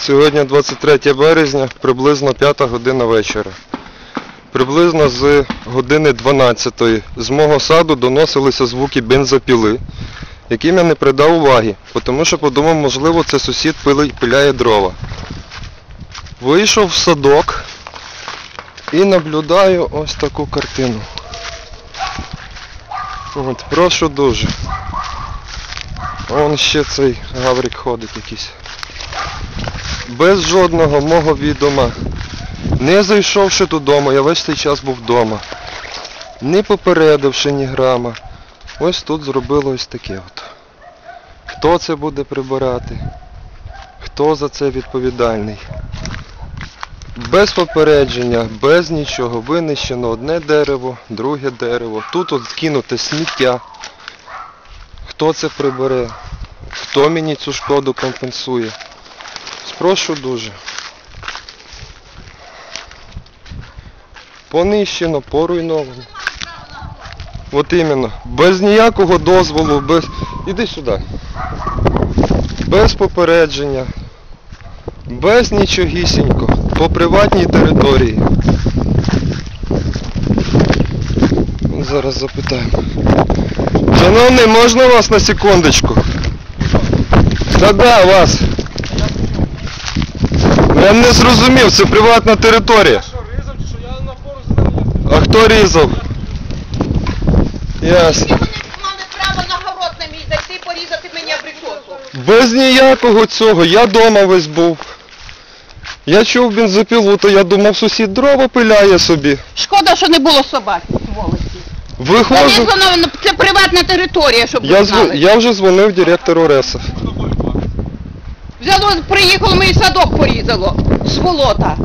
Сьогодні 23 березня, приблизно 5 година вечора. Приблизно з години 12 з мого саду доносилися звуки бензопіли, яким я не придав уваги, тому що подумав, можливо, це сусід пиляє дрова. Вийшов в садок і наблюдаю ось таку картину. От, прошу дуже. Вон ще цей гаврик ходить якийсь без жодного мого відома, не зайшовши додому, я весь цей час був вдома, не попередивши ні грама. Ось тут зробило ось таке от. Хто це буде прибирати? Хто за це відповідальний? Без попередження, без нічого, винищено одне дерево, друге дерево. Тут от кинуте сміття. Хто це прибере? Хто мені цю шкоду компенсує? Спрошу дуже. Понищено, поруйновано. От іменно. Без ніякого дозволу, без. Іди сюди. Без попередження. Без нічогісінько. По приватній території. Зараз запитаємо. Шановний, можна вас на секундочку? Да-да, вас. Я не зрозумів, це приватна територія. Що, різав чи що? Я на фору. А хто різав? Ясно. Вони мали право на город на мій зайти порізати мені абрикосу. Без ніякого цього. Я дома весь був. Я чув бензопілу, то я думав, сусід дрова пиляє собі. Шкода, що не було собак, сволочі. Виходжу. Залізло, це приватна територія, щоб Я, ви зв... знали. я вже дзвонив директору РЕСа. Взяло, приїхало, мій садок порізало. З болота.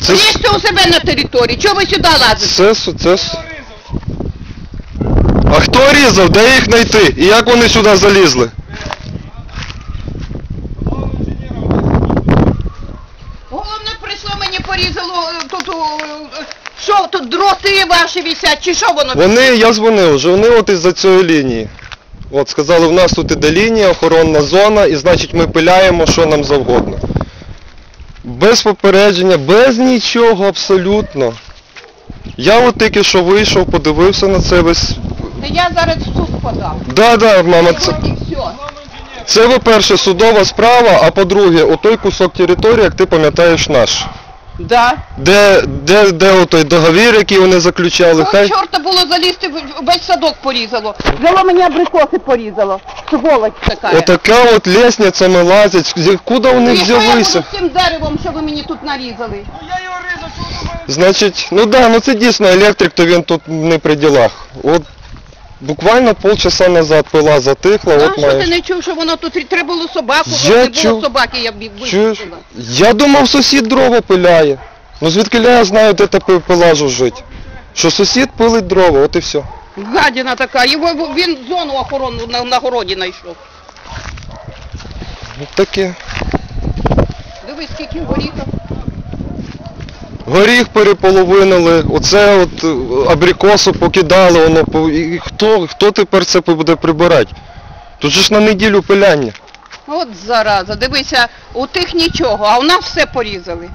Це, Лізьте у себе на території. Чого ви сюди лазите? це, с- це... с- А хто різав? Де їх знайти? І як вони сюди залізли? Головне прийшло мені порізало е, тут. е, Що тут дроти ваші висять, чи що воно? Вони, я дзвонив вже, вони от із-за цієї лінії. От сказали, в нас тут іде лінія, охоронна зона, і значить ми пиляємо, що нам завгодно. Без попередження, без нічого абсолютно. Я от тільки що вийшов, подивився на це весь. Та Я зараз в суд подам. Да, да, мама, це, все. Це по-перше, судова справа, а по-друге, отой кусок території, як ти пам'ятаєш, наш. Да. Де, де, де отой договір, який вони заключали, хай. чорта було залізти, в- весь садок порізало. Взяло мені абрикоси порізало. Сволочь така. Отака от лестницями лазять, куди вони І що я взялися? з цим деревом, що ви мені тут нарізали? Ну я його різав, чого ви? Значить, ну да, ну це дійсно електрик, то він тут не при ділах. От буквально полчаса назад пила затихла, а от що ти не чув, що воно тут треба було собаку, Я бо не було собаки, я б Чуєш? випустила. Я думав, сусід дрова пиляє. Ну звідки я знаю, де та пи- пила жужжить? Що сусід пилить дрова, от і все. Гадіна така, його він зону охоронну на, на городі знайшов. От таке. Дивись, скільки горіхів. Горіх переполовинили, оце от абрікосу абрикосу покидали, воно і хто, хто тепер це буде прибирати? Тут же ж на неділю пиляння. От зараза, дивися, у тих нічого, а у нас все порізали.